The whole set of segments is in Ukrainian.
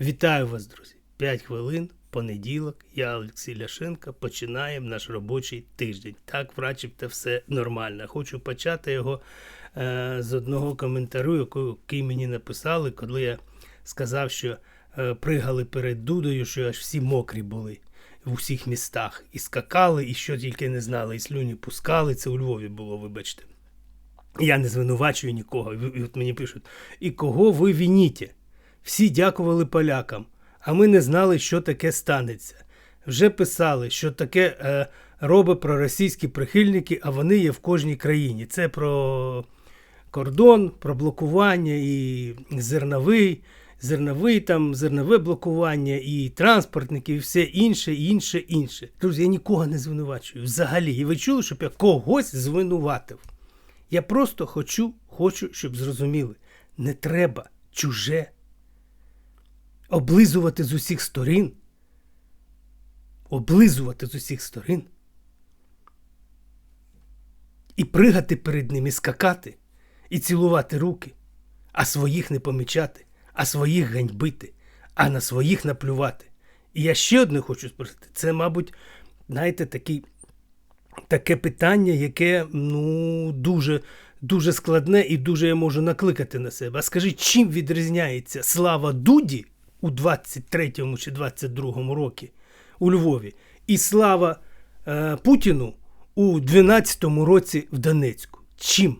Вітаю вас, друзі! 5 хвилин, понеділок, я Олексій Ляшенко. Починаємо наш робочий тиждень. Так, врачебте, все нормально. Хочу почати його е, з одного коментарю, який мені написали, коли я сказав, що е, пригали перед Дудою, що аж всі мокрі були в усіх містах. І скакали, і що тільки не знали, і слюні пускали. Це у Львові було, вибачте. Я не звинувачую нікого. І от мені пишуть: і кого ви вініте? Всі дякували полякам, а ми не знали, що таке станеться. Вже писали, що таке е, робить проросійські прихильники, а вони є в кожній країні. Це про кордон, про блокування і зерновий, зерновий там, зернове блокування, і транспортники, і все інше, інше, інше. Друзі, я нікого не звинувачую. Взагалі. І ви чули, щоб я когось звинуватив. Я просто хочу, хочу, щоб зрозуміли, не треба чуже облизувати з усіх сторін, облизувати з усіх сторін і пригати перед ним, і скакати, і цілувати руки, а своїх не помічати, а своїх ганьбити, а на своїх наплювати. І я ще одне хочу спросити. Це, мабуть, знаєте, такий таке питання, яке ну, дуже, дуже складне і дуже я можу накликати на себе. А скажіть, чим відрізняється слава Дуді у 23-му чи 22-му році у Львові і слава е, Путіну у 12-му році в Донецьку? Чим?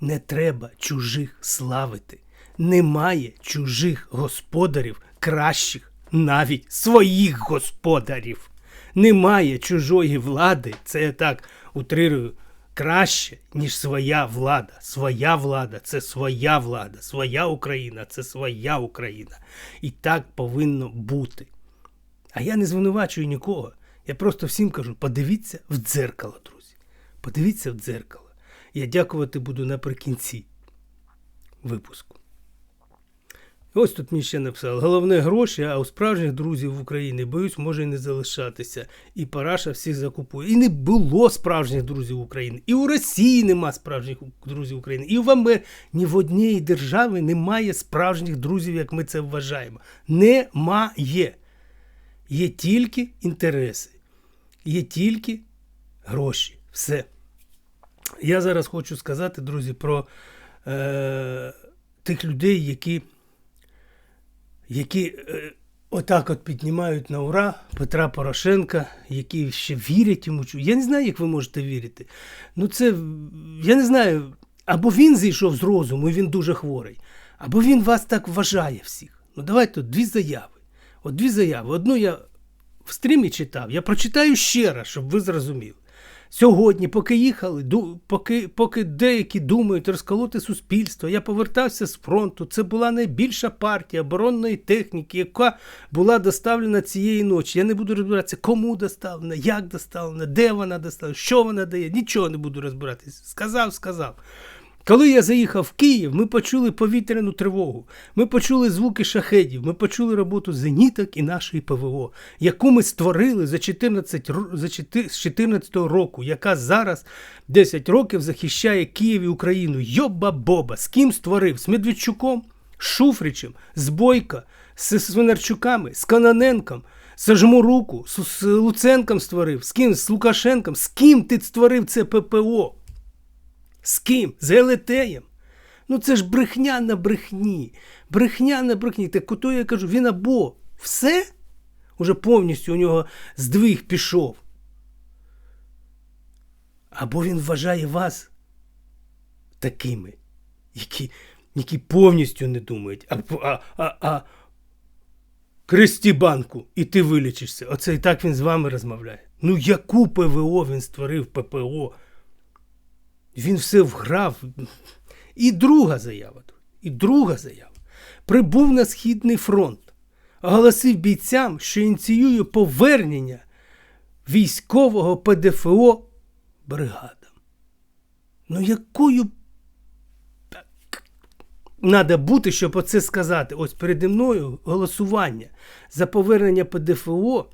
Не треба чужих славити. Немає чужих господарів кращих навіть своїх господарів. Немає чужої влади, це я так утрирую, краще, ніж своя влада. Своя влада це своя влада, своя Україна це своя Україна. І так повинно бути. А я не звинувачую нікого. Я просто всім кажу: подивіться в дзеркало, друзі. Подивіться в дзеркало. Я дякувати буду наприкінці випуску. Ось тут мені ще написали. Головне гроші, а у справжніх друзів в Україні, боюсь, може і не залишатися. І Параша всіх закупує. І не було справжніх друзів України. І у Росії нема справжніх друзів України. І в Амер... ні в одній державі немає справжніх друзів, як ми це вважаємо. Немає. Є тільки інтереси, є тільки гроші. Все. Я зараз хочу сказати, друзі, про е, тих людей, які, які е, отак от піднімають на ура Петра Порошенка, які ще вірять йому. Я не знаю, як ви можете вірити. Ну, це, я не знаю, або він зійшов з розуму, і він дуже хворий, або він вас так вважає всіх. Ну, давайте тут дві заяви. От дві заяви. Одну я в стрімі читав, я прочитаю ще раз, щоб ви зрозуміли. Сьогодні, поки їхали, ду- поки, поки деякі думають розколоти суспільство, я повертався з фронту. Це була найбільша партія оборонної техніки, яка була доставлена цієї ночі. Я не буду розбиратися, кому доставлена, як доставлена, де вона доставлена, що вона дає. Нічого не буду розбиратися. Сказав, сказав. Коли я заїхав в Київ, ми почули повітряну тривогу, ми почули звуки шахедів, ми почули роботу зеніток і нашої ПВО, яку ми створили за 14, за 4 з 14 року, яка зараз 10 років захищає Київ і Україну. Йоба-боба! З ким створив? З Медведчуком, Шуфричем, з Бойко, з Свинарчуками, з Каноненком. Сажму руку, з Луценком створив, з ким? З Лукашенком. З ким ти створив це ППО? З ким? З Елетеєм. Ну це ж брехня на брехні. Брехня на брехні. Так ото я кажу, він або все, уже повністю у нього здвиг пішов. Або він вважає вас такими, які, які повністю не думають, а, а, а, а кресті банку, і ти вилічишся. Оце і так він з вами розмовляє. Ну яку ПВО він створив ППО? Він все вграв. І друга заява. І друга заява. Прибув на Східний фронт. Оголосив бійцям, що ініціює повернення військового ПДФО бригадам. Ну, якою треба бути, щоб оце сказати? Ось переді мною голосування за повернення ПДФО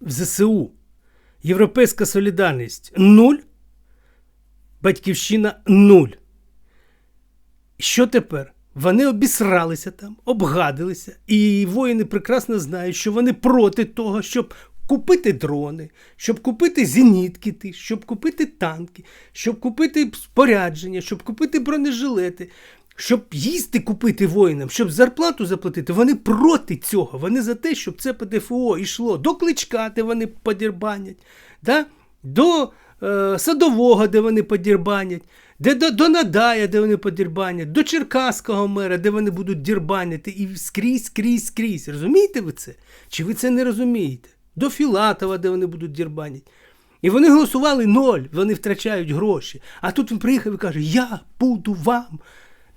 в ЗСУ. Європейська солідарність 0, Батьківщина 0. Що тепер? Вони обісралися там, обгадилися, і воїни прекрасно знають, що вони проти того, щоб купити дрони, щоб купити зенітки, щоб купити танки, щоб купити спорядження, щоб купити бронежилети, щоб їсти купити воїнам, щоб зарплату заплатити. Вони проти цього. Вони за те, щоб це ПДФО йшло до кличка, де вони подірбанять, да? до е, садового, де вони подірбанять, де до, до Надая, де вони подірбанять, до Черкаського мера, де вони будуть дірбаняти, і скрізь, скрізь, скрізь. Розумієте ви це? Чи ви це не розумієте? До Філатова, де вони будуть дірбанять. І вони голосували ноль, вони втрачають гроші. А тут він приїхав і каже: Я буду вам.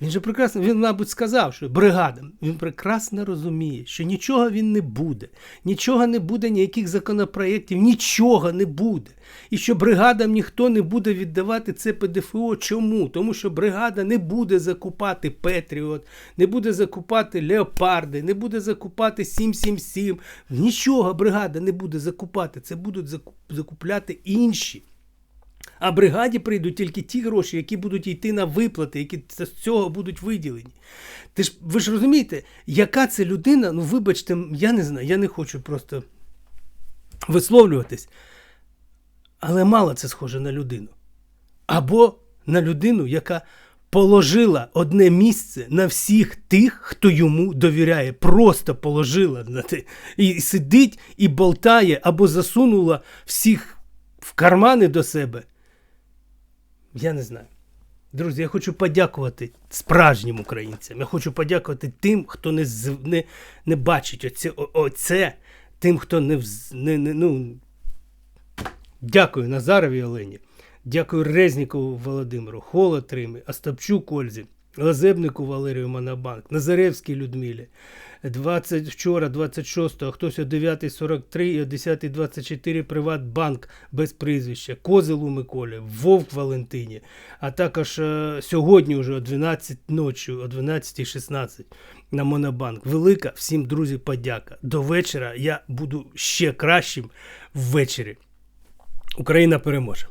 Він же прекрасно, він, мабуть, сказав, що бригадам. Він прекрасно розуміє, що нічого він не буде, нічого не буде, ніяких законопроєктів, нічого не буде. І що бригадам ніхто не буде віддавати це ПДФО. Чому? Тому що бригада не буде закупати Петріот, не буде закупати Леопарди, не буде закупати 777. Нічого бригада не буде закупати. Це будуть закупляти інші. А бригаді прийдуть тільки ті гроші, які будуть йти на виплати, які з цього будуть виділені. Ти ж ви ж розумієте, яка це людина? Ну, вибачте, я не знаю, я не хочу просто висловлюватись. Але мало це схоже на людину. Або на людину, яка положила одне місце на всіх тих, хто йому довіряє. Просто положила на те. І сидить і болтає, або засунула всіх в кармани до себе. Я не знаю. Друзі, я хочу подякувати справжнім українцям. Я хочу подякувати тим, хто не не, не бачить оце, оце, тим, хто не, не, не ну, Дякую Назарові Олені. Дякую Резнікову Володимиру, Холод Римі, Остапчук Ользі, Лазебнику Валерію Монобанк, Назаревській Людмилі. 20 вчора, 26-го, хтось о 9.43 і о 10.24 Приватбанк без прізвища, Козелу Миколі, Вовк Валентині, а також е, сьогодні вже о 12 ночі, о 12.16 на Монобанк. Велика всім, друзі, подяка. До вечора я буду ще кращим ввечері. Україна переможе.